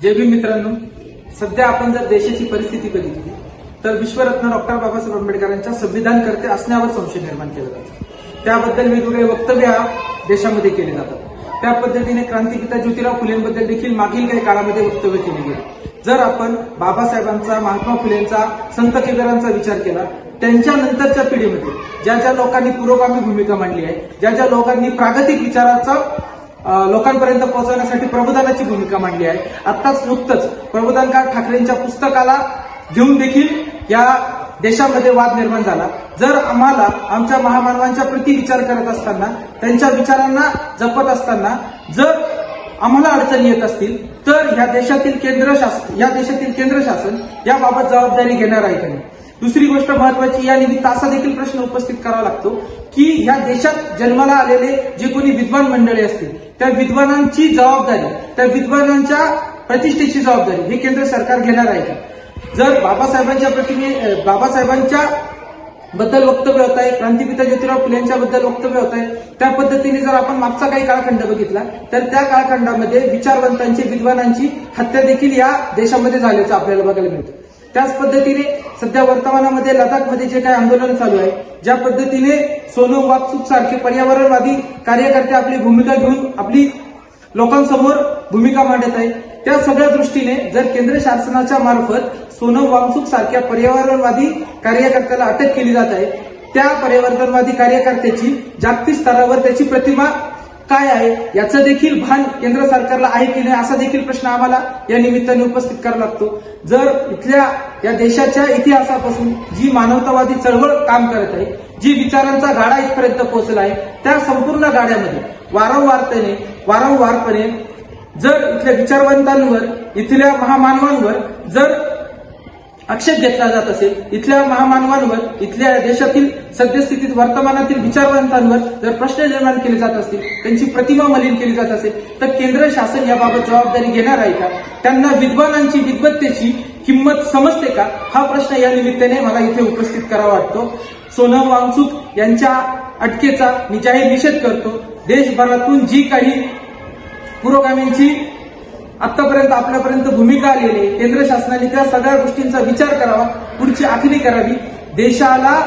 जय भीम मित्रांनो सध्या आपण जर देशाची परिस्थिती बघितली तर विश्वरत्न डॉक्टर बाबासाहेब आंबेडकरांच्या संविधान करते असण्यावर संशय निर्माण केला जातो. त्याबद्दल वेगवेगळे वक्तव्य देशामध्ये केले जातात. त्या पद्धतीने क्रांतिपिता ज्योतिराव फुलेंबद्दल देखील मागील काही काळामध्ये वक्तव्य केले गेले. जर आपण बाबासाहेबांचा महात्मा फुलेंचा संत केदारांचा विचार केला त्यांच्या नंतरच्या पिढीमध्ये ज्या ज्या लोकांनी पुरोगामी भूमिका मांडली आहे ज्या ज्या लोकांनी प्रागतिक विचाराचा लोकांपर्यंत पोहोचवण्यासाठी प्रबोधनाची भूमिका मांडली आहे. आत्ताच नुकतंच प्रबोधनकार ठाकरेंच्या पुस्तकाला घेऊन देखील या देशामध्ये वाद निर्माण झाला. जर आम्हाला आमच्या महामानवांच्या प्रति विचार करत असताना त्यांच्या विचारांना जपत असताना जर आम्हाला अडचणी येत असतील तर ह्या देशातील केंद्र शासन या देशातील केंद्र शासन याबाबत जबाबदारी घेणार आहे का नाही? दुसरी गोष्ट महत्वाची या निमित्त असा देखील प्रश्न उपस्थित करावा लागतो की ह्या देशात जन्माला आलेले जे कोणी विद्वान मंडळी असतील त्या विद्वानांची जबाबदारी त्या विद्वानांच्या प्रतिष्ठेची जबाबदारी हे केंद्र सरकार घेणार आहे का? जर बाबासाहेबांच्या प्रतिमे बाबासाहेबांच्या बद्दल वक्तव्य होत आहे. क्रांतिपिता ज्योतिराव फुले यांच्या बद्दल वक्तव्य होत आहे. त्या पद्धतीने जर आपण मागचा काही काळखंड बघितला तर त्या काळखंडामध्ये विचारवंतांची विद्वानांची हत्या देखील या देशामध्ये झाल्याचं आपल्याला बघायला मिळतं. त्याच पद्धतीने सध्या वर्तमानामध्ये लडाखमध्ये जे काही आंदोलन चालू आहे ज्या पद्धतीने सोनम वागचूक सारखे पर्यावरणवादी कार्यकर्ते आपली भूमिका घेऊन आपली लोकांसमोर भूमिका मांडत आहे. त्या सगळ्या दृष्टीने जर केंद्र शासनाच्या मार्फत सोनम वांगचूक सारख्या पर्यावरणवादी कार्यकर्त्याला अटक केली जात आहे त्या पर्यावरणवादी कार्यकर्त्याची जागतिक स्तरावर त्याची प्रतिमा काय आहे? याचं देखील भान केंद्र सरकारला आहे की नाही? असा देखील प्रश्न आम्हाला या निमित्ताने उपस्थित करावा लागतो. जर इथल्या या देशाच्या इतिहासापासून जी मानवतावादी चळवळ काम करत आहे जी विचारांचा गाडा इथपर्यंत पोहोचला आहे त्या संपूर्ण गाड्यामध्ये वारंवारतेने वारंवारपणे जर इथल्या विचारवंतांवर इथल्या महामानवांवर जर आक्षेप घेतला जात असेल इथल्या महामानवांवर इथल्या देशातील सद्यस्थितीत वर्तमानातील विचारवंतांवर जर प्रश्न निर्माण केले जात असतील त्यांची प्रतिमा मलिन केली जात असेल तर केंद्र शासन याबाबत जबाबदारी घेणार आहे का? त्यांना विद्वानांची विद्वत्तेची किंमत समजते का? हा प्रश्न या निमित्ताने मला इथे उपस्थित करावा वाटतो. सोनम वांगचूक यांच्या अटकेचा मी जाहीर निषेध करतो. देशभरातून जी काही पुरोगामींची आतापर्यंत आपल्यापर्यंत भूमिका आलेली केंद्र शासनाने त्या सगळ्या गोष्टींचा विचार करावा पुढची आखणी करावी. देशाला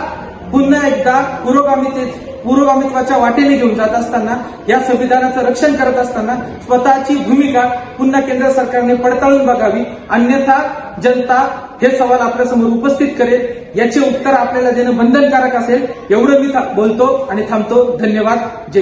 पुन्हा एकदा पुरोगामिते पुरोगामित्वाच्या वाटेने घेऊन जात असताना या संविधानाचं रक्षण करत असताना स्वतःची भूमिका पुन्हा केंद्र सरकारने पडताळून बघावी. अन्यथा जनता हे सवाल आपल्यासमोर उपस्थित करेल. याचे उत्तर आपल्याला देणं बंधनकारक असेल. एवढं मी बोलतो आणि थांबतो. धन्यवाद. जय